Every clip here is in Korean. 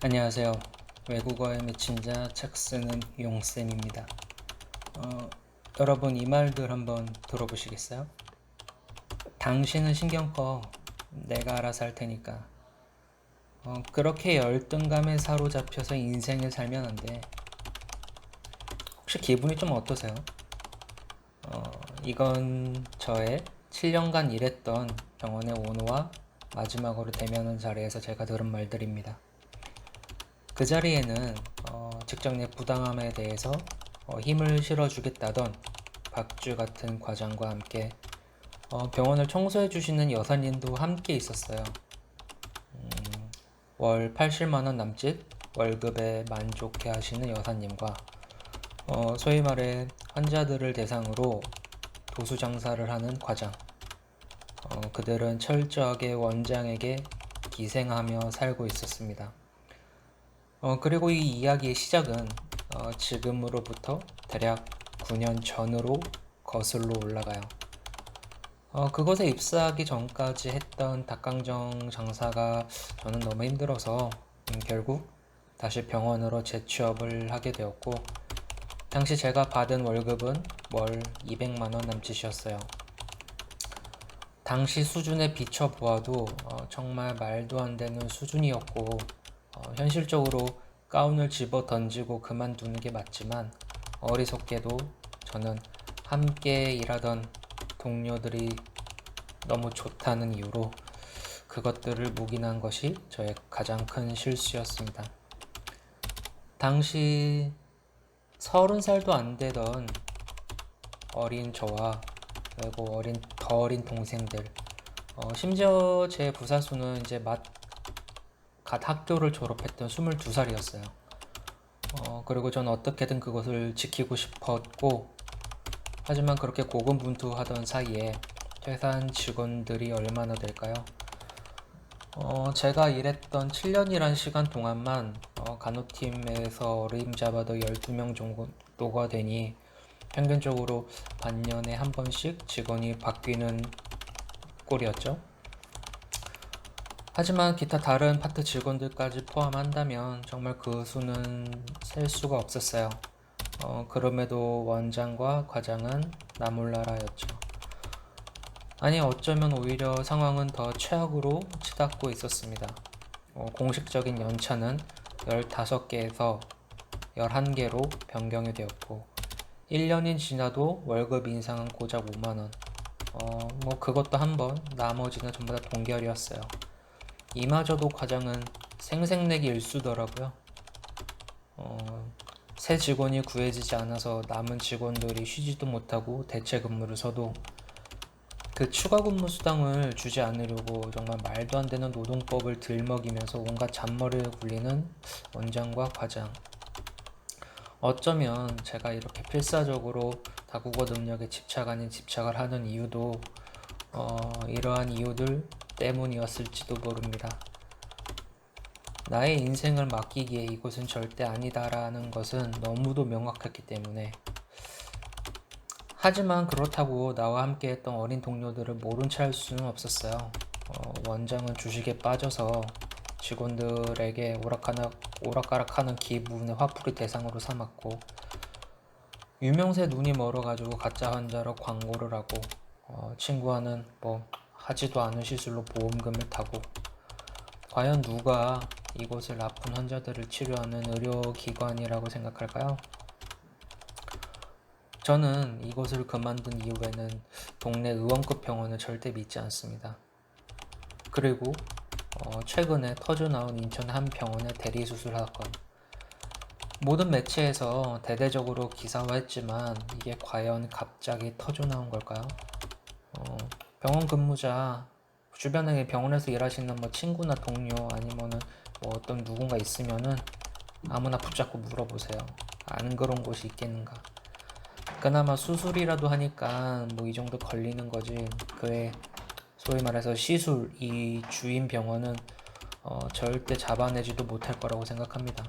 안녕하세요. 외국어에 미친 자 책 쓰는 용쌤입니다. 어, 여러분 이 말들 한번 들어보시겠어요? 당신은 신경 꺼. 내가 알아서 할 테니까. 어, 그렇게 열등감에 사로잡혀서 인생을 살면 안 돼. 혹시 기분이 좀 어떠세요? 어, 이건 저의 7년간 일했던 병원의 오너와 마지막으로 대면한 자리에서 제가 들은 말들입니다. 그 자리에는 어, 직장 내 부당함에 대해서 어, 힘을 실어주겠다던 박주 같은 과장과 함께 어, 병원을 청소해 주시는 여사님도 함께 있었어요. 음, 월 80만 원 남짓 월급에 만족해 하시는 여사님과 어, 소위 말해 환자들을 대상으로 도수 장사를 하는 과장. 어, 그들은 철저하게 원장에게 기생하며 살고 있었습니다. 어, 그리고 이 이야기의 시작은 어, 지금으로부터 대략 9년 전으로 거슬러 올라가요. 어, 그곳에 입사하기 전까지 했던 닭강정 장사가 저는 너무 힘들어서 음, 결국 다시 병원으로 재취업을 하게 되었고 당시 제가 받은 월급은 월 200만 원 남짓이었어요. 당시 수준에 비춰 보아도 어, 정말 말도 안 되는 수준이었고 어, 현실적으로 가운을 집어 던지고 그만두는 게 맞지만 어리석게도 저는 함께 일하던 동료들이 너무 좋다는 이유로 그것들을 묵인한 것이 저의 가장 큰 실수였습니다. 당시 서른 살도 안 되던 어린 저와 그리고 어린 더 어린 동생들 어, 심지어 제 부사수는 이제 막 갓 학교를 졸업했던 22살이었어요. 어, 그리고 저는 어떻게든 그것을 지키고 싶었고, 하지만 그렇게 고군분투하던 사이에 퇴사한 직원들이 얼마나 될까요? 어, 제가 일했던 7년이란 시간 동안만 어, 간호팀에서 어림잡아도 12명 정도가 되니 평균적으로 반년에 한 번씩 직원이 바뀌는 꼴이었죠. 하지만 기타 다른 파트 직원들까지 포함한다면 정말 그 수는 셀 수가 없었어요. 어, 그럼에도 원장과 과장은 나몰라라였죠. 아니 어쩌면 오히려 상황은 더 최악으로 치닫고 있었습니다. 어, 공식적인 연차는 15개에서 11개로 변경이 되었고 1년이 지나도 월급 인상은 고작 5만원. 어, 뭐 그것도 한 번, 나머지는 전부 다 동결이었어요. 이마저도 과장은 생색내기 일수더라고요. 어, 새 직원이 구해지지 않아서 남은 직원들이 쉬지도 못하고 대체 근무를 서도 그 추가 근무 수당을 주지 않으려고 정말 말도 안 되는 노동법을 들먹이면서 온갖 잔머리를 굴리는 원장과 과장. 어쩌면 제가 이렇게 필사적으로 다국어 능력에 집착 아닌 집착을 하는 이유도 어, 이러한 이유들 때문이었을지도 모릅니다. 나의 인생을 맡기기에 이곳은 절대 아니다라는 것은 너무도 명확했기 때문에 하지만 그렇다고 나와 함께 했던 어린 동료들을 모른 채 할 수는 없었어요. 어, 원장은 주식에 빠져서 직원들에게 오락가락, 오락가락하는 기분의 화풀이 대상으로 삼았고 유명세 눈이 멀어가지고 가짜 환자로 광고를 하고 어, 친구와는 뭐 하지도 않은 시술로 보험금을 타고 과연 누가 이곳을 아픈 환자들을 치료하는 의료기관이라고 생각할까요? 저는 이곳을 그만둔 이후에는 동네 의원급 병원을 절대 믿지 않습니다. 그리고 어, 최근에 터져나온 인천 한 병원의 대리수술 사건. 모든 매체에서 대대적으로 기사화했지만 이게 과연 갑자기 터져나온 걸까요? 어, 병원 근무자 주변에 병원에서 일하시는 뭐 친구나 동료 아니면은 뭐 어떤 누군가 있으면은 아무나 붙잡고 물어보세요. 안 그런 곳이 있겠는가? 그나마 수술이라도 하니까 뭐 이 정도 걸리는 거지. 그에 소위 말해서 시술 이 주인 병원은 어, 절대 잡아내지도 못할 거라고 생각합니다.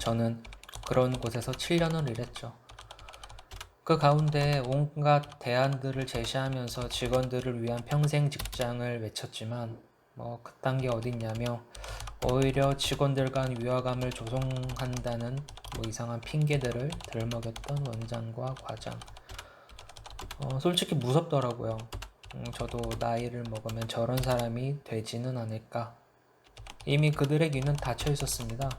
저는 그런 곳에서 7년을 일했죠. 그 가운데 온갖 대안들을 제시하면서 직원들을 위한 평생 직장을 외쳤지만 뭐 그딴 게 어딨냐며 오히려 직원들 간 위화감을 조성한다는 뭐 이상한 핑계들을 들먹였던 원장과 과장. 어, 솔직히 무섭더라고요. 음, 저도 나이를 먹으면 저런 사람이 되지는 않을까. 이미 그들의 귀는 닫혀 있었습니다.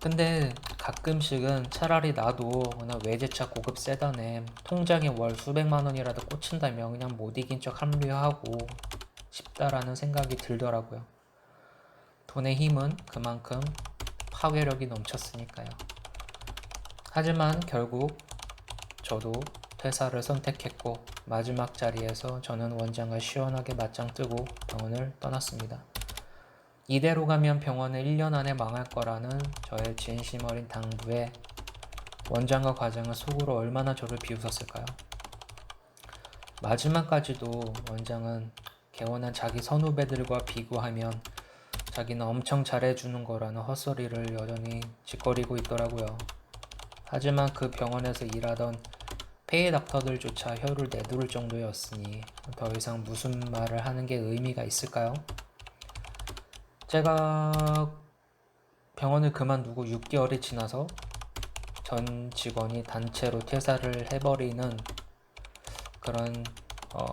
근데 가끔씩은 차라리 나도 나 외제차 고급 세단에 통장에 월 수백만 원이라도 꽂힌다면 그냥 못 이긴 척 합류하고 싶다라는 생각이 들더라고요. 돈의 힘은 그만큼 파괴력이 넘쳤으니까요. 하지만 결국 저도 퇴사를 선택했고 마지막 자리에서 저는 원장과 시원하게 맞짱 뜨고 병원을 떠났습니다. 이대로 가면 병원을 1년 안에 망할 거라는 저의 진심 어린 당부에 원장과 과장은 속으로 얼마나 저를 비웃었을까요? 마지막까지도 원장은 개원한 자기 선후배들과 비교하면 자기는 엄청 잘해주는 거라는 헛소리를 여전히 짓거리고 있더라고요. 하지만 그 병원에서 일하던 페이 닥터들조차 혀를 내두를 정도였으니 더 이상 무슨 말을 하는 게 의미가 있을까요? 제가 병원을 그만두고 6개월이 지나서 전 직원이 단체로 퇴사를 해버리는 그런 어,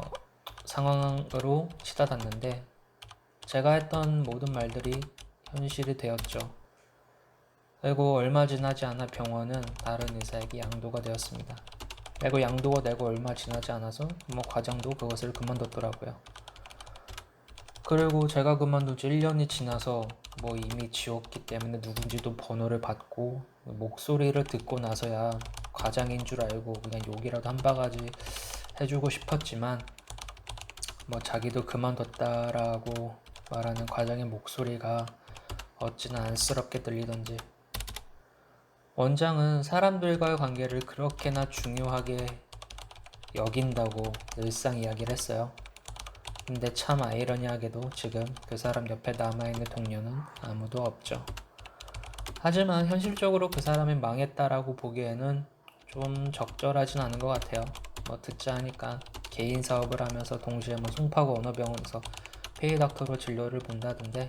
상황으로 치닫았는데 제가 했던 모든 말들이 현실이 되었죠. 그리고 얼마 지나지 않아 병원은 다른 의사에게 양도가 되었습니다. 그리고 양도가 되고 얼마 지나지 않아서 뭐 과장도 그것을 그만뒀더라고요. 그리고 제가 그만둔 지 1년이 지나서 뭐 이미 지웠기 때문에 누군지도 번호를 받고 목소리를 듣고 나서야 과장인 줄 알고 그냥 욕이라도 한 바가지 해주고 싶었지만 뭐 자기도 그만뒀다라고 말하는 과장의 목소리가 어찌나 안쓰럽게 들리던지 원장은 사람들과의 관계를 그렇게나 중요하게 여긴다고 늘상 이야기를 했어요. 근데 참 아이러니하게도 지금 그 사람 옆에 남아있는 동료는 아무도 없죠. 하지만 현실적으로 그 사람이 망했다라고 보기에는 좀 적절하진 않은 것 같아요. 뭐 듣자 하니까 개인 사업을 하면서 동시에 뭐 송파구 언어병원에서 페이 닥터로 진료를 본다던데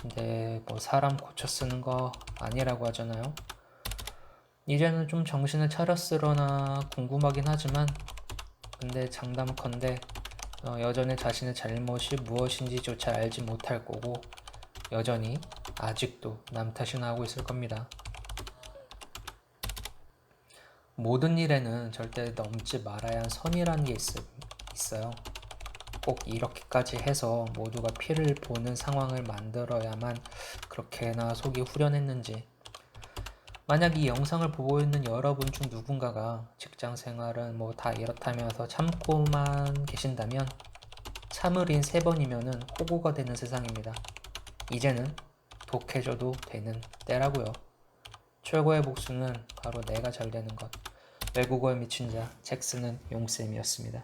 근데 뭐 사람 고쳐 쓰는 거 아니라고 하잖아요. 이제는 좀 정신을 차렸으려나 궁금하긴 하지만 근데 장담컨대 어, 여전히 자신의 잘못이 무엇인지조차 알지 못할 거고 여전히 아직도 남 탓이나 하고 있을 겁니다. 모든 일에는 절대 넘지 말아야 할 선이라는 게 있, 있어요. 꼭 이렇게까지 해서 모두가 피를 보는 상황을 만들어야만 그렇게나 속이 후련했는지 만약 이 영상을 보고 있는 여러분 중 누군가가 직장 생활은 뭐 다 이렇다면서 참고만 계신다면 참을인 세 번이면은 호구가 되는 세상입니다. 이제는 독해져도 되는 때라고요. 최고의 복수는 바로 내가 잘 되는 것. 외국어에 미친 자 잭슨은 용쌤이었습니다.